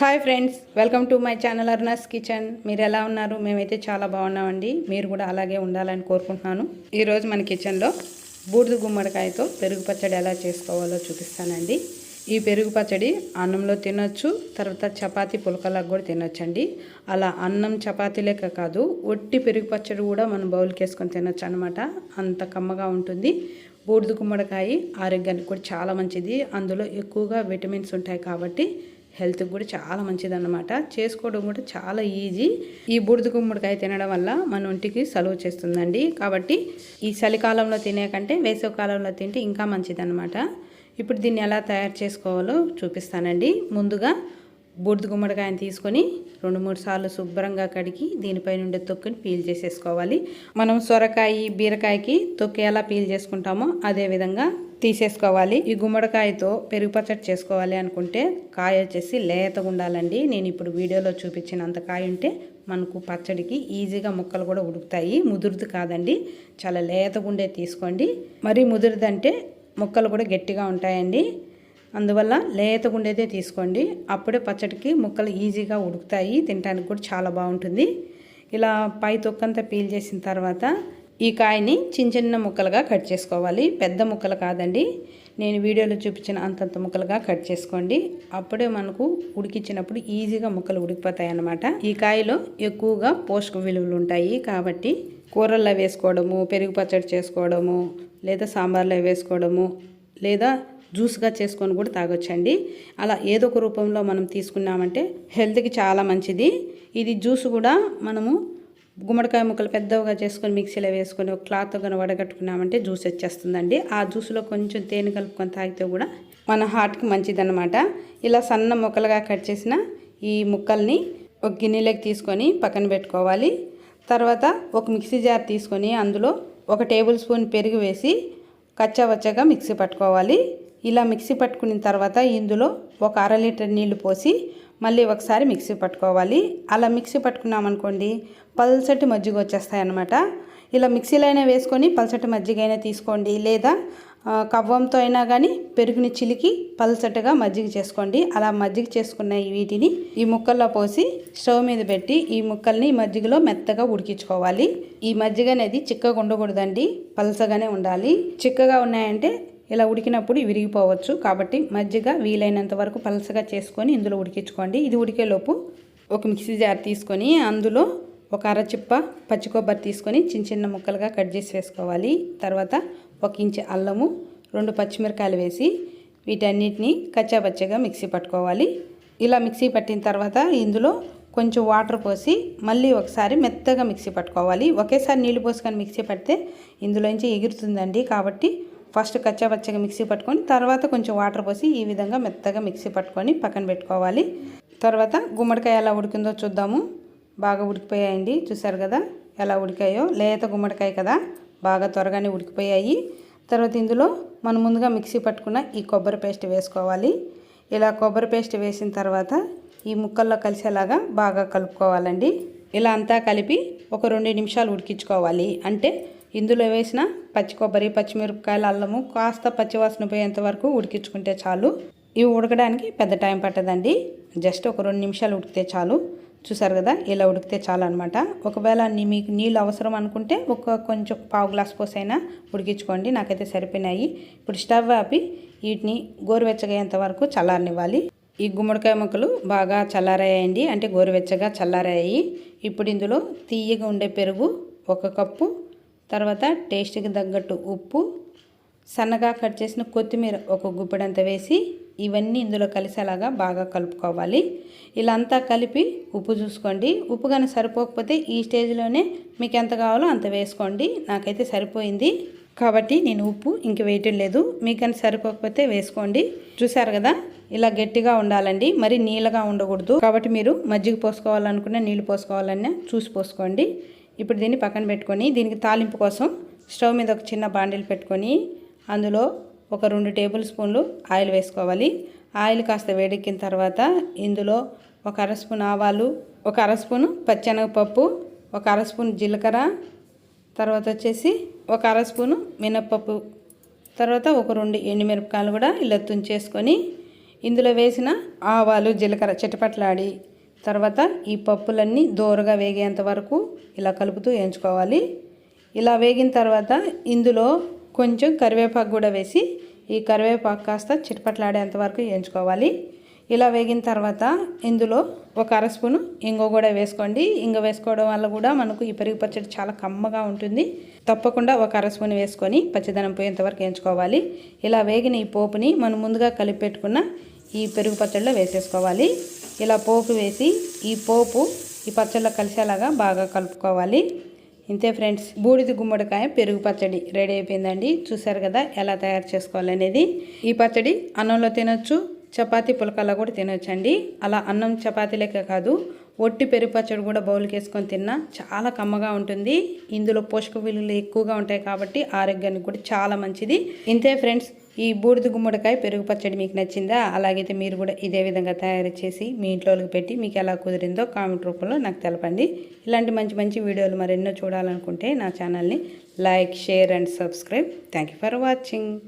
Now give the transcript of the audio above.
Hi friends welcome to my channel Aruna's kitchen. మీరు ఎలా ఉన్నారు? మేమైతే చాలా బాగున్నామండి. మీరు కూడా అలాగే ఉండాలని కోరుకుంటున్నాను. ఈరోజు మన కిచెన్లో బూడిద గుమ్మడికాయతో పెరుగు పచ్చడి ఎలా చేసుకోవాలో చూపిస్తానండి. ఈ పెరుగు పచ్చడి అన్నంలో తినొచ్చు తర్వాత చపాతి పులకలకు కూడా తినొచ్చండి. అలా అన్నం చపాతీ లెక్క కాదు ఒట్టి పెరుగు పచ్చడి కూడా మనం బౌల్కి వేసుకొని తినొచ్చు అనమాట అంత కమ్మగా ఉంటుంది. బూడిద గుమ్మడికాయ ఆరోగ్యానికి కూడా చాలా మంచిది. అందులో ఎక్కువగా విటమిన్స్ ఉంటాయి కాబట్టి హెల్త్కి కూడా చాలా మంచిది అన్నమాట చేసుకోవడం కూడా చాలా ఈజీ. ఈ బూడిద గుమ్మడికాయ తినడం వల్ల మన ఒంటికి సలువ చేస్తుందండి. కాబట్టి ఈ చలికాలంలో తినే కంటే తింటే ఇంకా మంచిది అనమాట ఇప్పుడు దీన్ని ఎలా తయారు చేసుకోవాలో చూపిస్తానండి. ముందుగా బూడిద గుమ్మడికాయని తీసుకొని రెండు మూడు సార్లు శుభ్రంగా కడిగి దీనిపై నుండి తొక్కుని పీల్ చేసేసుకోవాలి. మనం సొరకాయ బీరకాయకి తొక్కు ఎలా పీల్ చేసుకుంటామో అదే విధంగా తీసేసుకోవాలి. ఈ గుమ్మడికాయతో పెరుగు పచ్చడి చేసుకోవాలి అనుకుంటే కాయ వచ్చేసి లేతగా ఉండాలండి. నేను ఇప్పుడు వీడియోలో చూపించినంత కాయ ఉంటే మనకు పచ్చడికి ఈజీగా ముక్కలు కూడా ఉడుకుతాయి. ముదురుది కాదండి. చాలా లేతగా ఉండే తీసుకోండి. మరీ ముదురుదంటే ముక్కలు కూడా గట్టిగా ఉంటాయండి. అందువల్ల లేతగా ఉండేదే తీసుకోండి. అప్పుడే పచ్చడికి ముక్కలు ఈజీగా ఉడుకుతాయి. తినడానికి కూడా చాలా బాగుంటుంది. ఇలా పై తొక్కంతా పీల్ చేసిన తర్వాత ఈ కాయని చిన్న చిన్న ముక్కలుగా కట్ చేసుకోవాలి. పెద్ద ముక్కలు కాదండి. నేను వీడియోలో చూపించిన అంతంత ముక్కలుగా కట్ చేసుకోండి. అప్పుడే మనకు ఉడికించినప్పుడు ఈజీగా ముక్కలు ఉడికిపోతాయి అన్నమాట ఈ కాయలో ఎక్కువగా పోషక విలువలు ఉంటాయి కాబట్టి కూరల్లో వేసుకోవడము పెరుగు పచ్చడి చేసుకోవడము లేదా సాంబార్లో వేసుకోవడము లేదా జ్యూస్గా చేసుకొని కూడా తాగొచ్చండి. అలా ఏదో ఒక రూపంలో మనం తీసుకున్నామంటే హెల్త్కి చాలా మంచిది. ఇది జ్యూస్ కూడా మనము గుమ్మడికాయ ముక్కలు పెద్దగా చేసుకొని మిక్సీలో వేసుకొని ఒక క్లాత్ కానీ వడగట్టుకున్నామంటే జ్యూస్ వచ్చేస్తుందండి. ఆ జ్యూస్లో కొంచెం తేనె కలుపుకొని తాగితే కూడా మన హార్ట్కి మంచిదన్నమాట. ఇలా సన్న ముక్కలుగా కట్ చేసిన ఈ ముక్కల్ని ఒక గిన్నెలోకి తీసుకొని పక్కన పెట్టుకోవాలి. తర్వాత ఒక మిక్సీ జార్ తీసుకొని అందులో ఒక టేబుల్ స్పూన్ పెరుగు వేసి కచ్చావచ్చగా మిక్సీ పట్టుకోవాలి. ఇలా మిక్సీ పట్టుకున్న తర్వాత ఇందులో ఒక అర లీటర్ నీళ్ళు పోసి మళ్ళీ ఒకసారి మిక్సీ పట్టుకోవాలి. అలా మిక్సీ పట్టుకున్నామనుకోండి పల్సటి మజ్జిగ వచ్చేస్తాయి అన్నమాట ఇలా మిక్సీలో అయినా వేసుకొని పల్సటి మజ్జిగ అయినా తీసుకోండి. లేదా కవ్వంతో అయినా కానీ పెరుగుని చిలికి పల్సటగా మజ్జిగ చేసుకోండి. అలా మజ్జిగ చేసుకున్న వీటిని ఈ ముక్కల్లో పోసి స్టవ్ మీద పెట్టి ఈ ముక్కల్ని మజ్జిగలో మెత్తగా ఉడికించుకోవాలి. ఈ మజ్జిగ అనేది చిక్కగా ఉండకూడదండి. పల్సగానే ఉండాలి. చిక్కగా ఉన్నాయంటే ఇలా ఉడికినప్పుడు విరిగిపోవచ్చు. కాబట్టి మజ్జిగ వీలైనంత వరకు పలసగా చేసుకొని ఇందులో ఉడికించుకోండి. ఇది ఉడికేలోపు ఒక మిక్సీ జార్ తీసుకొని అందులో ఒక అరచిప్ప పచ్చి కొబ్బరి తీసుకొని చిన్న చిన్న ముక్కలుగా కట్ చేసి వేసుకోవాలి. తర్వాత ఒక ఇంచు అల్లము రెండు పచ్చిమిరకాయలు వేసి వీటన్నిటిని కచ్చాపచ్చగా మిక్సీ పట్టుకోవాలి. ఇలా మిక్సీ పట్టిన తర్వాత ఇందులో కొంచెం వాటర్ పోసి మళ్ళీ ఒకసారి మెత్తగా మిక్సీ పట్టుకోవాలి. ఒకేసారి నీళ్ళు పోసుకొని మిక్సీ పడితే ఇందులోంచి ఎగురుతుందండి. కాబట్టి ఫస్ట్ కచ్చాపచ్చగా మిక్సీ పట్టుకొని తర్వాత కొంచెం వాటర్ పోసి ఈ విధంగా మెత్తగా మిక్సీ పట్టుకొని పక్కన పెట్టుకోవాలి. తర్వాత గుమ్మడికాయ ఎలా ఉడికిందో చూద్దాము. బాగా ఉడికిపోయాయండి. చూసారు కదా ఎలా ఉడికాయో? లేత గుమ్మడికాయ కదా. బాగా త్వరగానే ఉడికిపోయాయి. తర్వాత ఇందులో మనం ముందుగా మిక్సీ పట్టుకున్న ఈ కొబ్బరి పేస్ట్ వేసుకోవాలి. ఇలా కొబ్బరి పేస్ట్ వేసిన తర్వాత ఈ ముక్కల్లో కలిసేలాగా బాగా కలుపుకోవాలండి. ఇలా అంతా కలిపి ఒక రెండు నిమిషాలు ఉడికించుకోవాలి. అంటే ఇందులో వేసిన పచ్చి కొబ్బరి పచ్చిమిరపకాయలు అల్లము కాస్త పచ్చివాసన పోయేంత వరకు ఉడికించుకుంటే చాలు. ఇవి ఉడకడానికి పెద్ద టైం పట్టదండి. జస్ట్ ఒక రెండు నిమిషాలు ఉడికితే చాలు. చూసారు కదా ఇలా ఉడికితే చాలు అనమాట ఒకవేళ మీకు నీళ్ళు అవసరం అనుకుంటే ఒక కొంచెం పావు గ్లాస్ పోసైనా ఉడికించుకోండి. నాకైతే సరిపోయినాయి. ఇప్పుడు స్టవ్ ఆపి వీటిని గోరువెచ్చగయ్యేంత వరకు చల్లారనివ్వాలి. ఈ గుమ్మడికాయ ముక్కలు బాగా చల్లారాయండి అంటే గోరువెచ్చగా చల్లారాయి. ఇప్పుడు ఇందులో తీయగా ఉండే పెరుగు ఒక కప్పు తర్వాత టేస్ట్కి తగ్గట్టు ఉప్పు సన్నగా కట్ చేసిన కొత్తిమీర ఒక గుప్పెడంత వేసి ఇవన్నీ ఇందులో కలిసేలాగా బాగా కలుపుకోవాలి. ఇలా అంతా కలిపి ఉప్పు చూసుకోండి. ఉప్పు కానీ సరిపోకపోతే ఈ స్టేజ్లోనే మీకు ఎంత కావాలో అంత వేసుకోండి. నాకైతే సరిపోయింది. కాబట్టి నేను ఉప్పు ఇంక వేయటం లేదు. మీకని సరిపోకపోతే వేసుకోండి. చూసారు కదా? ఇలా గట్టిగా ఉండాలండి. మరి నీళ్ళగా ఉండకూడదు. కాబట్టి మీరు మజ్జిగ పోసుకోవాలనుకున్న నీళ్ళు పోసుకోవాలన్నా చూసి పోసుకోండి. ఇప్పుడు దీన్ని పక్కన పెట్టుకొని దీనికి తాలింపు కోసం స్టవ్ మీద ఒక చిన్న బాండిల్ పెట్టుకొని అందులో ఒక రెండు టేబుల్ స్పూన్లు ఆయిల్ వేసుకోవాలి. ఆయిల్ కాస్త వేడెక్కిన తర్వాత ఇందులో ఒక అర స్పూన్ ఆవాలు ఒక అర స్పూను పచ్చెనగపప్పు ఒక అర స్పూన్ జీలకర్ర తర్వాత వచ్చేసి ఒక అర స్పూను మినప్పప్పు తర్వాత ఒక రెండు ఎండుమిరపకాయలు కూడా ఇలా తుంచేసుకొని ఇందులో వేసిన ఆవాలు జీలకర్ర చిటపట్లాడి తర్వాత ఈ పప్పులన్నీ దోరగా వేగేంత వరకు ఇలా కలుపుతూ వేయించుకోవాలి ఇలా వేగిన తర్వాత ఇందులో కొంచెం కరివేపాకు కూడా వేసి ఈ కరివేపాకు కాస్త చిటపట్లాడేంత వరకు వేయించుకోవాలి ఇలా వేగిన తర్వాత ఇందులో ఒక అర స్పూను ఇంగో కూడా వేసుకోండి. ఇంగ వేసుకోవడం వల్ల కూడా మనకు ఈ పెరుగు పచ్చడి చాలా కమ్మగా ఉంటుంది. తప్పకుండా ఒక అర స్పూన్ వేసుకొని పచ్చదనం పోయేంతవరకు వేయించుకోవాలి ఇలా వేగిన ఈ పోపుని మనం ముందుగా కలిపి పెట్టుకున్న ఈ పెరుగు పచ్చడిలో వేసేసుకోవాలి. ఇలా పోపు వేసి ఈ పోపు ఈ పచ్చళ్ళ కలిసేలాగా బాగా కలుపుకోవాలి. ఇంతే ఫ్రెండ్స్ బూడిద గుమ్మడికాయ పెరుగు పచ్చడి రెడీ అయిపోయిందండి. చూసారు కదా ఎలా తయారు చేసుకోవాలనేది. ఈ పచ్చడి అన్నంలో తినొచ్చు చపాతీ పులకల్లా కూడా తినొచ్చండి. అలా అన్నం చపాతీలకే కాదు ఒట్టి పెరుగు పచ్చడి కూడా బౌల్కి వేసుకొని తిన్నా చాలా కమ్మగా ఉంటుంది. ఇందులో పోషక విలువలు ఎక్కువగా ఉంటాయి కాబట్టి ఆరోగ్యానికి కూడా చాలా మంచిది. ఇంతే ఫ్రెండ్స్ ఈ బూడిద గుమ్మడికాయ పెరుగు పచ్చడి మీకు నచ్చిందా? అలాగైతే మీరు కూడా ఇదే విధంగా తయారు చేసి మీ ఇంట్లోకి పెట్టి మీకు ఎలా కుదిరిందో కామెంట్ రూపంలో నాకు తెలపండి. ఇలాంటి మంచి మంచి వీడియోలు మరెన్నో చూడాలనుకుంటే నా ఛానల్ని like share and subscribe. Thank you for watching.